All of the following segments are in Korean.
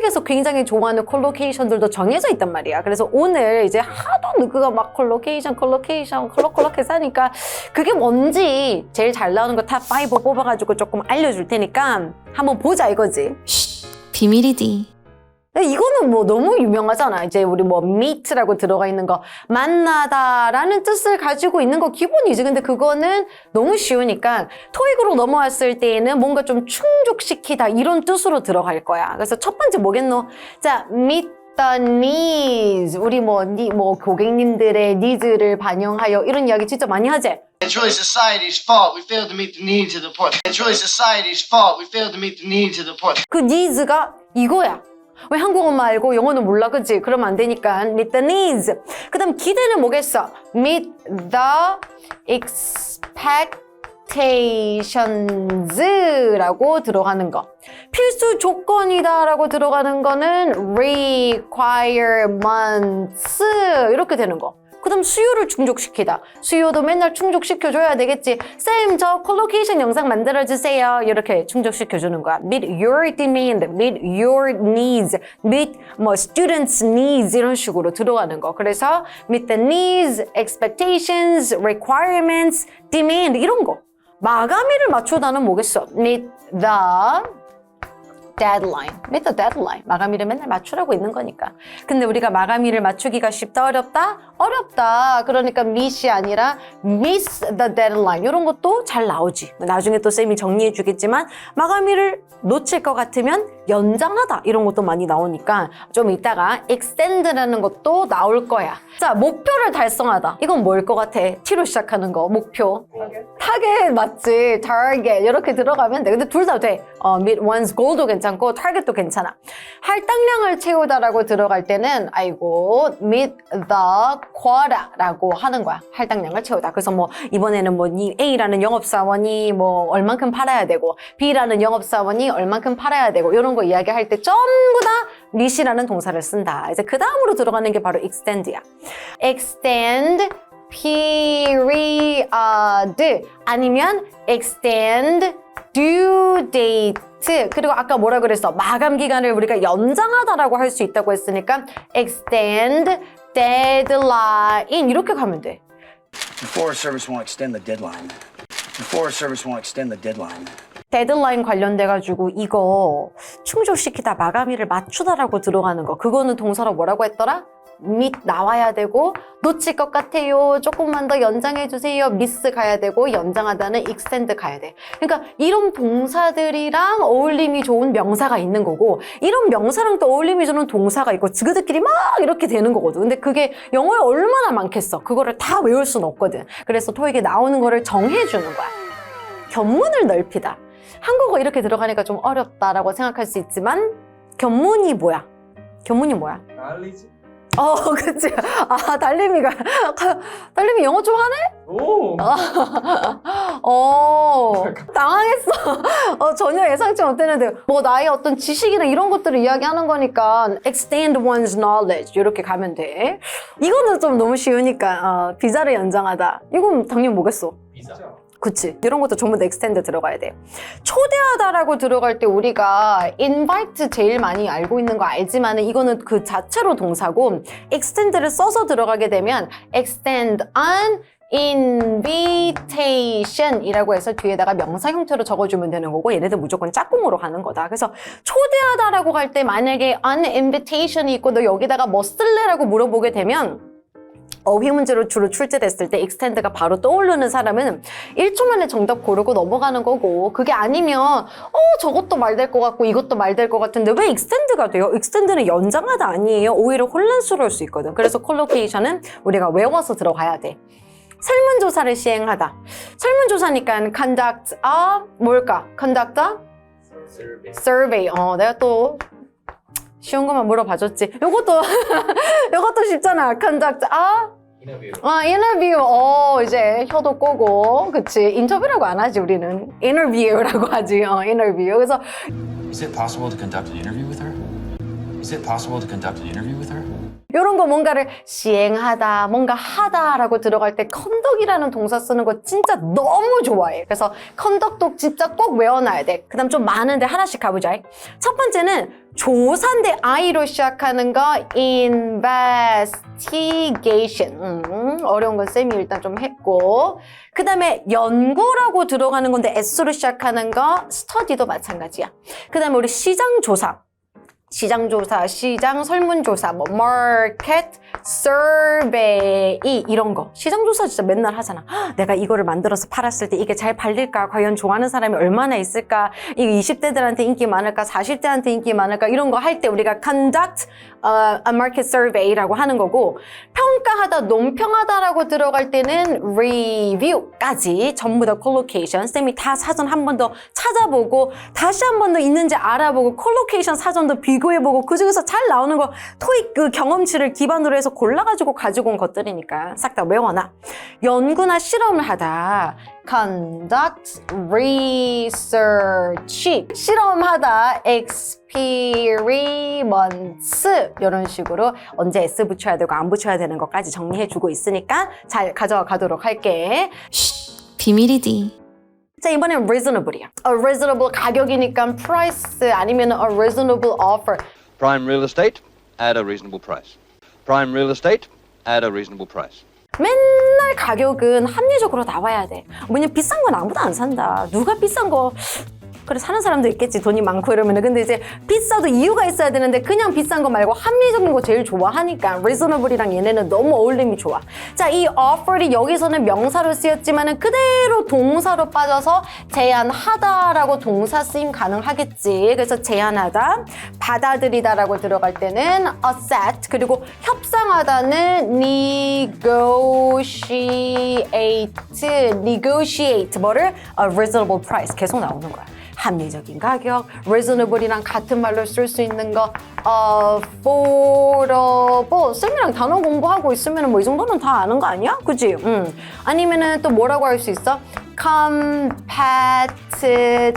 토익에서 굉장히 좋아하는 콜로케이션들도 정해져 있단 말이야. 그래서 오늘 이제 하도 누구가 막 콜로케이션, 콜로케이션, 콜로콜로케 하니까 그게 뭔지 제일 잘 나오는 거 탑5 뽑아가지고 조금 알려줄 테니까 한번 보자 이거지. 비밀이디. 근데 이거는 뭐 너무 유명하잖아. 이제 우리 뭐 meet라고 들어가 있는 거 만나다라는 뜻을 가지고 있는 거 기본이지. 근데 그거는 너무 쉬우니까 토익으로 넘어왔을 때에는 뭔가 좀 충족시키다 이런 뜻으로 들어갈 거야. 그래서 첫 번째 뭐겠노? 자, meet the needs. 우리 뭐, 니, 뭐 고객님들의 니즈를 반영하여 이런 이야기 진짜 많이 하지. It's really society's fault we failed to meet the needs of the poor. It's really society's fault we failed to meet the needs of the poor. 그 nids가 이거야. 왜 한국어만 알고 영어는 몰라, 그치? 그러면 안 되니까 meet the needs. 그 다음 기대는 뭐겠어? meet the expectations라고 들어가는 거. 필수 조건이다라고 들어가는 거는 requirements 이렇게 되는 거. 그 다음 수요를 충족시키다. 수요도 맨날 충족시켜줘야 되겠지. 쌤, 저 콜로케이션 영상 만들어주세요. 이렇게 충족시켜주는 거야. meet your demand, meet your needs, meet 뭐 students needs 이런 식으로 들어가는 거. 그래서 meet the needs, expectations, requirements, demand 이런 거. 마감일을 맞추다는 뭐겠어? meet the deadline. meet the deadline. 마감일을 맨날 맞추라고 있는 거니까. 근데 우리가 마감일을 맞추기가 쉽다, 어렵다? 어렵다. 그러니까 meet이 아니라 miss the deadline. 이런 것도 잘 나오지. 나중에 또 쌤이 정리해 주겠지만 마감일을 놓칠 것 같으면 연장하다. 이런 것도 많이 나오니까 좀 이따가 extend라는 것도 나올 거야. 자, 목표를 달성하다. 이건 뭘 것 같아? T로 시작하는 거. 목표. 타겟 맞지? target 이렇게 들어가면 돼. 근데 둘 다 돼. 어, meet one's goal도 괜찮고 target도 괜찮아. 할당량을 채우다라고 들어갈 때는 아이고 meet the quota라고 하는 거야. 할당량을 채우다. 그래서 뭐 이번에는 뭐이 A라는 영업사원이 뭐 얼만큼 팔아야 되고 B라는 영업사원이 얼만큼 팔아야 되고 이런 거 이야기할 때 전부 다 meet이라는 동사를 쓴다. 이제 그 다음으로 들어가는 게 바로 extend야. extend period 아니면 extend due date 그리고 아까 뭐라 그랬어 마감 기간을 우리가 연장하다라고 할 수 있다고 했으니까 extend deadline 이렇게 가면 돼 The Forest Service won't extend the deadline. The Forest Service won't extend the deadline. 데드라인 관련돼 가지고 이거 충족시키다 마감일을 맞추다라고 들어가는 거. 그거는 동사로 뭐라고 했더라? 밑 나와야 되고 놓칠 것 같아요. 조금만 더 연장해 주세요. 미스 가야 되고 연장하다는 extend 가야 돼. 그러니까 이런 동사들이랑 어울림이 좋은 명사가 있는 거고 이런 명사랑 또 어울림이 좋은 동사가 있고 그들끼리 막 이렇게 되는 거거든. 근데 그게 영어에 얼마나 많겠어. 그거를 다 외울 수는 없거든. 그래서 토익에 나오는 거를 정해주는 거야. 견문을 넓히다. 한국어 이렇게 들어가니까 좀 어렵다라고 생각할 수 있지만 견문이 뭐야? 견문이 뭐야? 알리지? 어, 그치. 아, 달림이가. 달림이 영어 좀 하네? 오! 어, 당황했어. 어, 전혀 예상치 못했는데. 뭐, 나의 어떤 지식이나 이런 것들을 이야기하는 거니까, extend one's knowledge. 이렇게 가면 돼. 이거는 좀 너무 쉬우니까, 어, 비자를 연장하다. 이건 당연히 뭐겠어? 비자. 그치. 이런 것도 전부 다 extend 들어가야 돼. 초대하다라고 들어갈 때 우리가 invite 제일 많이 알고 있는 거 알지만 이거는 그 자체로 동사고 extend를 써서 들어가게 되면 extend an invitation 이라고 해서 뒤에다가 명사 형태로 적어주면 되는 거고 얘네들 무조건 짝꿍으로 가는 거다. 그래서 초대하다라고 할 때 만약에 an invitation이 있고 너 여기다가 뭐 쓸래라고 물어보게 되면 어휘 문제로 주로 출제됐을 때 extend가 바로 떠오르는 사람은 1초 만에 정답 고르고 넘어가는 거고 그게 아니면 어 저것도 말 될 것 같고 이것도 말 될 것 같은데 왜 extend가 돼요? extend는 연장하다 아니에요. 오히려 혼란스러울 수 있거든. 그래서 콜로케이션은 우리가 외워서 들어가야 돼. 설문조사를 시행하다. 설문조사니까 conduct a 뭘까? conduct a 서비스. survey. 어, 내가 또 쉬운 것만 물어봐줬지. 요것도 요것도 쉽잖아. conduct a 인터뷰. 아, 인터뷰. 어, 이제 혀도 꼬고. 그치. 인터뷰라고 안 하지, 우리는. 인터뷰라고 하지. 어, 인터뷰. 그래서 Is it possible to conduct an interview? Is it possible to conduct an interview with her? 이런 거 뭔가를 시행하다, 뭔가 하다라고 들어갈 때 컨덕이라는 동사 쓰는 거 진짜 너무 좋아해. 그래서 컨덕도 진짜 꼭 외워놔야 돼. 그 다음 좀 많은데 하나씩 가보자. 첫 번째는 조사인데 I로 시작하는 거 investigation. 음, 어려운 건 쌤이 일단 좀 했고. 그 다음에 연구라고 들어가는 건데 S로 시작하는 거 study도 마찬가지야. 그 다음에 우리 시장 조사. 시장 조사, 시장 설문조사, 뭐 market survey 이런 거 시장 조사 진짜 맨날 하잖아. 헉, 내가 이거를 만들어서 팔았을 때 이게 잘 팔릴까? 과연 좋아하는 사람이 얼마나 있을까? 이거 20대들한테 인기 많을까? 40대한테 인기 많을까? 이런 거 할 때 우리가 conduct uh, a market survey라고 하는 거고 평가하다, 논평하다라고 들어갈 때는 review까지 전부 다 collocation 쌤이 다 사전 한 번 더 찾아보고 다시 한 번 더 있는지 알아보고 콜로케이션 사전도 비교해보고 그 중에서 잘 나오는 거 토익 그 경험치를 기반으로 해서 골라가지고 가지고 온 것들이니까 싹 다 외워놔. 연구나 실험을 하다 conduct research 실험하다 experiments 이런 식으로 언제 s 붙여야 되고 안 붙여야 되는 것까지 정리해주고 있으니까 잘 가져가 가도록 할게. 비밀이디. 자 이번엔 reasonable이야. A reasonable 가격이니까 price 아니면 a reasonable offer. Prime real estate at a reasonable price. Prime real estate at a reasonable price. 맨날 가격은 합리적으로 나와야 돼. 왜냐면 비싼 건 아무도 안 산다. 누가 비싼 거 그래 사는 사람도 있겠지. 돈이 많고 이러면은. 근데 이제 비싸도 이유가 있어야 되는데 그냥 비싼 거 말고 합리적인 거 제일 좋아하니까 reasonable이랑 얘네는 너무 어울림이 좋아. 자이 offer이 여기서는 명사로 쓰였지만은 그대로 동사로 빠져서 제안하다라고 동사 쓰임 가능하겠지. 그래서 제안하다 받아들이다라고 들어갈 때는 accept 그리고 협상하다는 negotiate negotiate 뭐를? a reasonable price 계속 나오는 거야 합리적인 가격, reasonable이랑 같은 말로 쓸 수 있는 거, affordable. 쌤이랑 단어 공부하고 있으면 뭐 이 정도는 다 아는 거 아니야? 그지? 음. 아니면은 또 뭐라고 할 수 있어? competitive.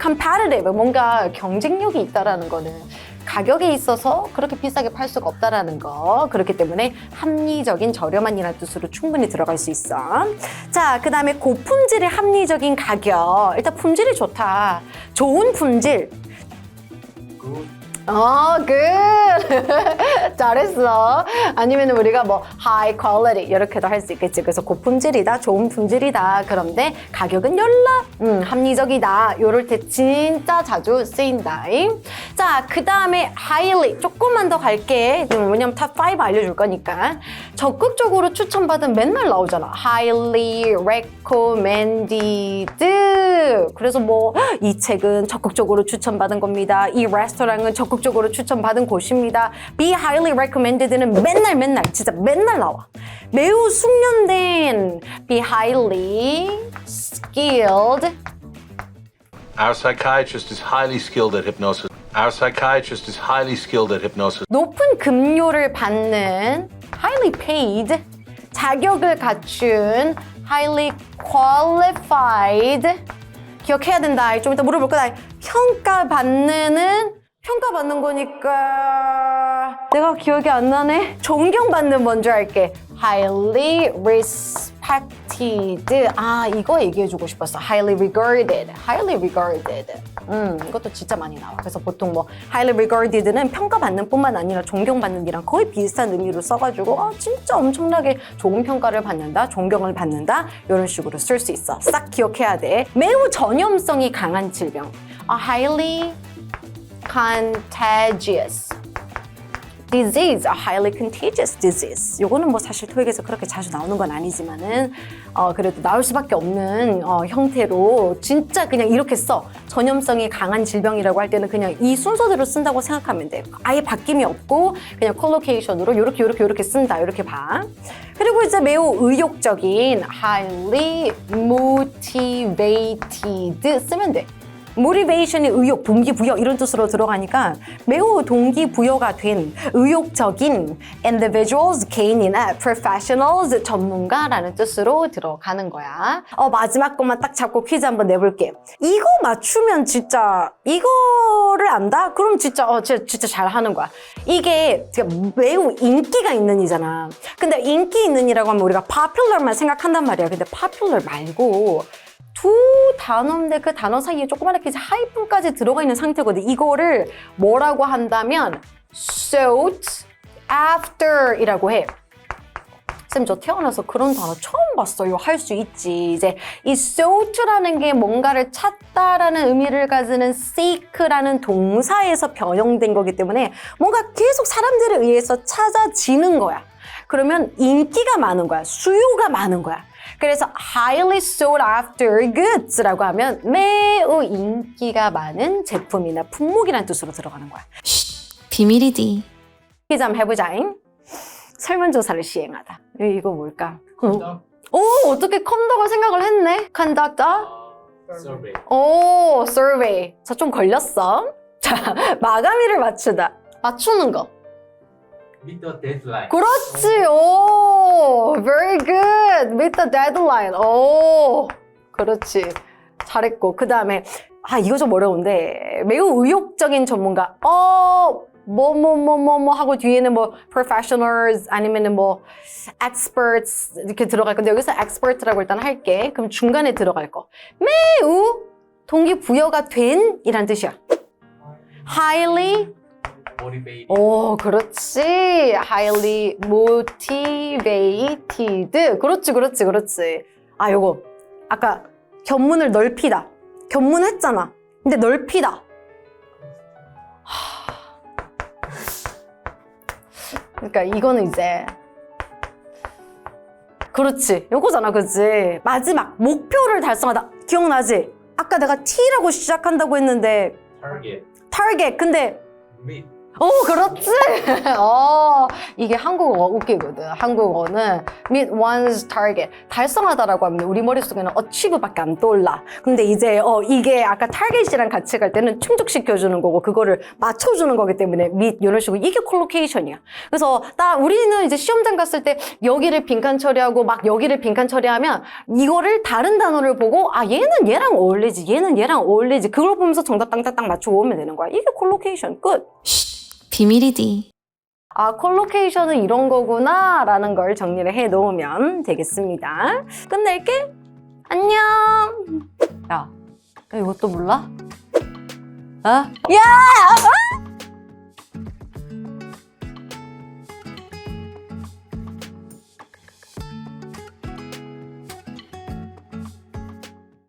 competitive. 뭔가 경쟁력이 있다라는 거는 가격에 있어서 그렇게 비싸게 팔 수가 없다라는 거. 그렇기 때문에 합리적인 저렴한이라는 뜻으로 충분히 들어갈 수 있어. 자, 그 다음에 고품질의 합리적인 가격. 일단 품질이 좋다. 좋은 품질. 어, good. 잘했어. 아니면 우리가 뭐 high quality 이렇게도 할 수 있겠지. 그래서 고품질이다, 좋은 품질이다. 그런데 가격은 연락, 음, 합리적이다. 요럴 때 진짜 자주 쓰인다. 자, 그 다음에 highly 조금만 더 갈게. 음, 왜냐면 탑5 알려줄 거니까. 적극적으로 추천받은 맨날 나오잖아. highly recommended. 그래서 뭐 이 책은 적극적으로 추천받은 겁니다. 이 레스토랑은 적극적으로 추천받은 곳입니다. Be highly recommended는 맨날 맨날 진짜 맨날 나와. 매우 숙련된 be highly skilled Our psychiatrist is highly skilled at hypnosis. Our psychiatrist is highly skilled at hypnosis. 높은 급료를 받는 highly paid 자격을 갖춘 highly qualified 기억해야 된다. 좀 이따 물어볼 거다. 평가받는은 평가받는 거니까 내가 기억이 안 나네. 존경받는 먼저 할게. highly respected. 아 이거 얘기해주고 싶었어. highly regarded. highly regarded. 음 이것도 진짜 많이 나와. 그래서 보통 뭐 highly regarded는 평가받는 뿐만 아니라 존경받는이랑 거의 비슷한 의미로 써가지고 아 진짜 엄청나게 좋은 평가를 받는다, 존경을 받는다 이런 식으로 쓸 수 있어. 싹 기억해야 돼. 매우 전염성이 강한 질병. A highly contagious. Disease, a highly contagious disease. 요거는 뭐 사실 토익에서 그렇게 자주 나오는 건 아니지만은 어 그래도 나올 수밖에 없는 어 형태로 진짜 그냥 이렇게 써. 전염성이 강한 질병이라고 할 때는 그냥 이 순서대로 쓴다고 생각하면 돼. 아예 바뀜이 없고 그냥 콜로케이션으로 요렇게 요렇게 요렇게 쓴다. 요렇게 봐. 그리고 이제 매우 의욕적인 highly motivated 쓰면 돼. 모티베이션이 의욕, 동기부여 이런 뜻으로 들어가니까 매우 동기부여가 된 의욕적인 individuals, 개인이나 professionals, 전문가라는 뜻으로 들어가는 거야. 어, 마지막 것만 딱 잡고 퀴즈 한번 내볼게. 이거 맞추면 진짜 이거 이거를 안다? 그럼 진짜 어 진짜, 진짜 잘하는 거야. 이게 매우 인기가 있는 이잖아. 근데 인기 있는 이라고 하면 우리가 popular만 생각한단 말이야. 근데 popular 말고 두 단어인데 그 단어 사이에 조그맣게 이제 하이픈까지 들어가 있는 상태거든. 이거를 뭐라고 한다면 sought after이라고 해. 쌤, 저 태어나서 그런 단어 처음 봤어요. 할 수 있지. 이제 이 sought라는 게 뭔가를 찾다라는 의미를 가지는 seek라는 동사에서 변형된 거기 때문에 뭔가 계속 사람들에 의해서 찾아지는 거야. 그러면 인기가 많은 거야. 수요가 많은 거야. 그래서 highly sought after goods라고 하면 매우 인기가 많은 제품이나 품목이라는 뜻으로 들어가는 거야. 비밀이디. 퀴즈 한번 해보자잉. 설문조사를 시행하다. 이- 이거 뭘까? 어? 오, 어떻게 컨덕을 생각을 했네? 컨덕터? Survey. 오, survey. 자, 좀 걸렸어. 자, 마감일을 맞추다. 맞추는 거. Meet the deadline. 그렇지. 오, very good. Meet the deadline. 오, 그렇지. 잘했고. 그 다음에, 아, 이거 좀 어려운데. 매우 의욕적인 전문가. 어, 뭐, 뭐, 뭐, 뭐, 뭐 하고 뒤에는 뭐, professionals 아니면은 뭐, experts 이렇게 들어갈 건데, 여기서 expert라고 일단 할게. 그럼 중간에 들어갈 거. 매우 동기 부여가 된 이란 뜻이야. highly Motivated. 오, 그렇지. highly motivated. 그렇지, 그렇지, 그렇지. 아, 요거. 아까 견문을 넓히다. 견문했잖아. 근데 넓히다. 그러니까 이거는 이제 그렇지. 요거잖아, 그치? 마지막 목표를 달성하다. 기억나지? 아까 내가 T라고 시작한다고 했는데 Target. 타겟. 근데 Meet. 오, 그렇지. 어, 이게 한국어 웃기거든. 한국어는 meet one's target. 달성하다라고 하면 우리 머릿속에는 achieve밖에 안 떠올라. 근데 이제 어, 이게 아까 target이랑 같이 갈 때는 충족시켜 주는 거고 그거를 맞춰 주는 거기 때문에 meet 이런 식으로 이게 콜로케이션이야. 그래서 나 우리는 이제 시험장 갔을 때 여기를 빈칸 처리하고 막 여기를 빈칸 처리하면 이거를 다른 단어를 보고 아 얘는 얘랑 어울리지 얘는 얘랑 어울리지 그걸 보면서 정답 땅땅땅 맞추고 오면 되는 거야. 이게 콜로케이션 끝. 비밀이디. 아, 콜로케이션은 이런 거구나 라는 걸 정리를 해 놓으면 되겠습니다. 끝낼게. 안녕. 야, 야 이것도 몰라? 어? 야! 아!